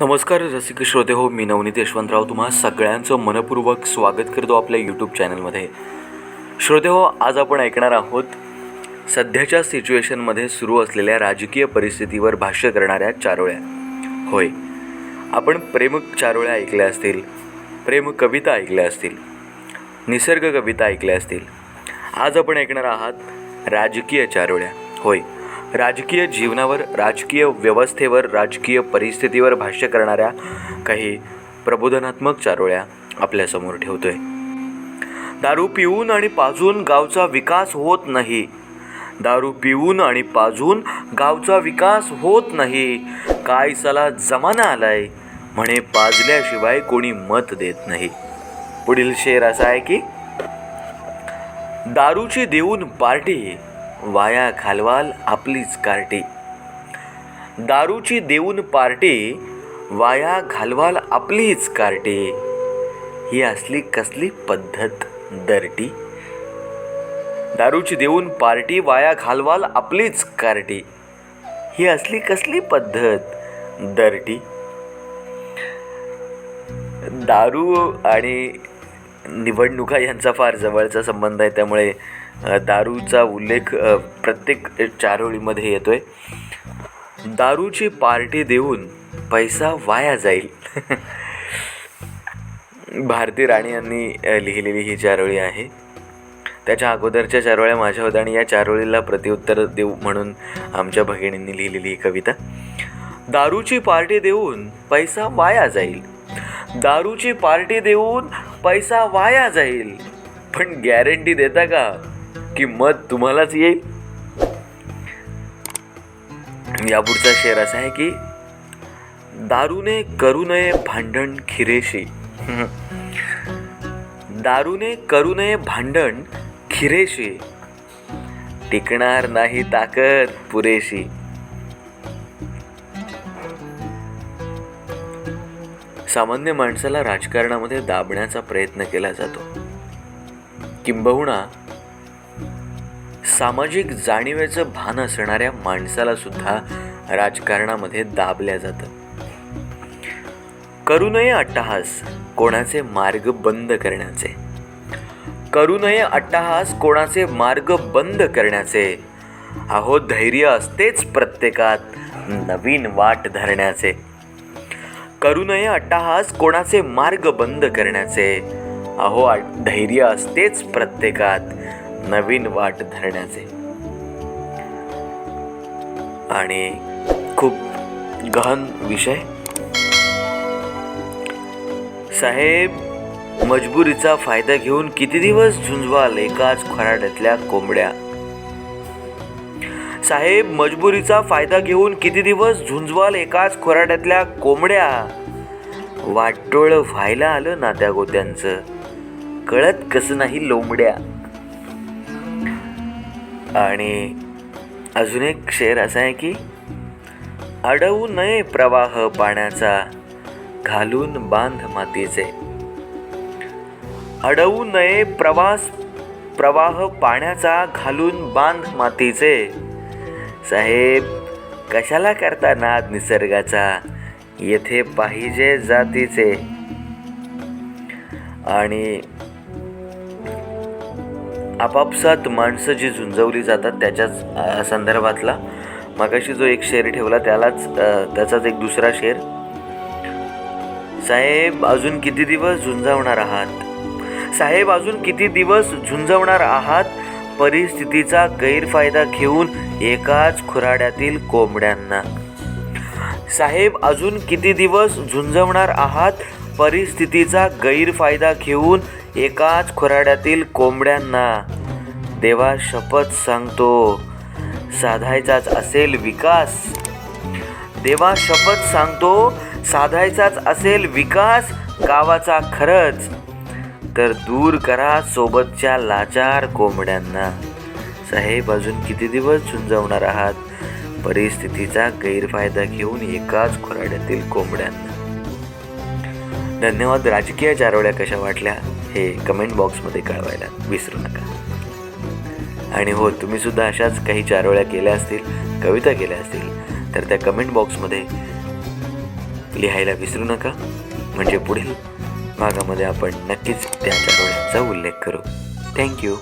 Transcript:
नमस्कार रसिक श्रोते हो मी नवनीत यशवंतराव तुम्हा सगळ्यांचं मनपूर्वक स्वागत करतो आपल्या यूट्यूब चॅनलमध्ये श्रोते हो आज आपण ऐकणार आहोत सध्याच्या सिच्युएशनमध्ये सुरू असलेल्या राजकीय परिस्थितीवर भाष्य करणाऱ्या चारोळ्या. होय आपण प्रेम चारोळ्या ऐकल्या असतील प्रेम कविता ऐकल्या असतील निसर्ग कविता ऐकल्या असतील. आज आपण ऐकणार आहात राजकीय चारोळ्या. होय राजकीय जीवनावर राजकीय व्यवस्थेवर राजकीय परिस्थितीवर भाष्य करणाऱ्या काही प्रबोधनात्मक चारोळ्या आपल्यासमोर ठेवतोय. दारू पिऊन आणि पाजून गावचा विकास होत नाही. दारू पिऊन आणि पाजून गावचा विकास होत नाही. काय सला जमाना आलाय म्हणे पाजल्याशिवाय कोणी मत देत नाही. पुढील शेर असा आहे की दारूची देऊन पार्टी वाया घालवाल आपलीच कार्टी. दारूची देऊन पार्टी वाया घालवाल आपलीच कार्टी. ही असली कसली पद्धत दरटी? दारूची देऊन पार्टी वाया घालवाल आपलीच कार्टी. ही असली कसली पद्धत दरटी? दारू आणि निवडणुका यांचा फार जवळचा संबंध आहे त्यामुळे दारूचा उल्लेख प्रत्येक चारोळीमध्ये येतो आहे दारूची पार्टी देऊन पैसा वाया जाईल. भारती राणे यांनी लिहिलेली ही चारोळी आहे. त्याच्या अगोदरच्या चारोळ्या माझ्या होत्या आणि या चारोळीला प्रतिउत्तर देऊ म्हणून आमच्या भगिनींनी लिहिलेली ही कविता. दारूची पार्टी देऊन पैसा वाया जाईल. दारूची पार्टी देऊन पैसा वाया जाईल. पण गॅरंटी देता का? की मत तुम्हालाच येईल. यापुढचा शेर असा आहे की दारूने करू नये भांडण खिरेशी. दारूने करू नये भांडण खिरेशी. टिकणार नाही ताकद पुरेशी. सामान्य माणसाला राजकारणामध्ये दाबण्याचा प्रयत्न केला जातो. किंबहुना सामाजिक जाणीवेचं भान असणाऱ्या माणसाला सुद्धा राजकारणामध्ये दाबल्या जातं. करू नये अट्टहास कोणाचे मार्ग बंद करण्याचे. करू नये अट्टहास कोणाचे मार्ग बंद करण्याचे. अहो धैर्य असतेच प्रत्येकात नवीन वाट धरण्याचे. करू नये अट्टहास कोणाचे मार्ग बंद करण्याचे. अहो धैर्य असतेच प्रत्येकात नवीन वाट धरण्याचे. आणि खूप गहन विषय. साहेब मजबुरीचा फायदा घेऊन किती दिवस झुंजवाल एकाच खराड्यातल्या कोंबड्या? साहेब मजबुरीचा फायदा घेऊन किती दिवस झुंजवाल एकाच खोराड्यातल्या कोंबड्या? वाटोळ व्हायला आलं ना त्या गोत्यांचं. कळत कसं नाही लोंबड्या? आणि अजून एक शेर असा आहे की अडवू नये प्रवाह पाण्याचा घालून बांध मातीचे. अडवू नये प्रवास प्रवाह पाण्याचा घालून बांध मातीचे. साहेब कशाला करता नाद निसर्गाचा? येथे पाहिजे जातीचे. आणि आपापसात माणसं जी झुंजवली जातात त्याच्याच संदर्भातला. मगाशी जो एक शेर ठेवला त्यालाच त्याचाच एक दुसरा शेर. साहेब अजून किती दिवस झुंजावणार आहात? साहेब अजून किती दिवस झुंजवणार आहात? परिस्थितीचा गैरफायदा घेऊन एकाच खुराड्यातील कोंबड्यांना. साहेब अजून किती दिवस झुंजवणार आहात? परिस्थितीचा गैरफायदा घेऊन एकाच खुराड्यातील कोंबड्यांना. देवा शपथ सांगतो साधायचाच असेल विकास. देवा शपथ सांगतो साधायचाच असेल विकास गावाचा खरंच. तर दूर करा सोबतच्या लाचार कोंबड्यांना. साहेब अजून किती दिवस झुंजवणार आहात? परिस्थितीचा गैरफायदा घेऊन एकाच खोराड्यातील कोंबड्यांना. धन्यवाद. राजकीय चारोळ्या कशा वाटल्या? हे कमेंट बॉक्समध्ये कळवायला विसरू नका. आणि हो तुम्हीसुद्धा अशाच काही चारोळ्या केल्या असतील कविता केल्या असतील तर त्या कमेंट बॉक्समध्ये लिहायला विसरू नका. म्हणजे पुढील भागामध्ये आपण नक्कीच त्या चारोळ्यांचा उल्लेख करू. थँक्यू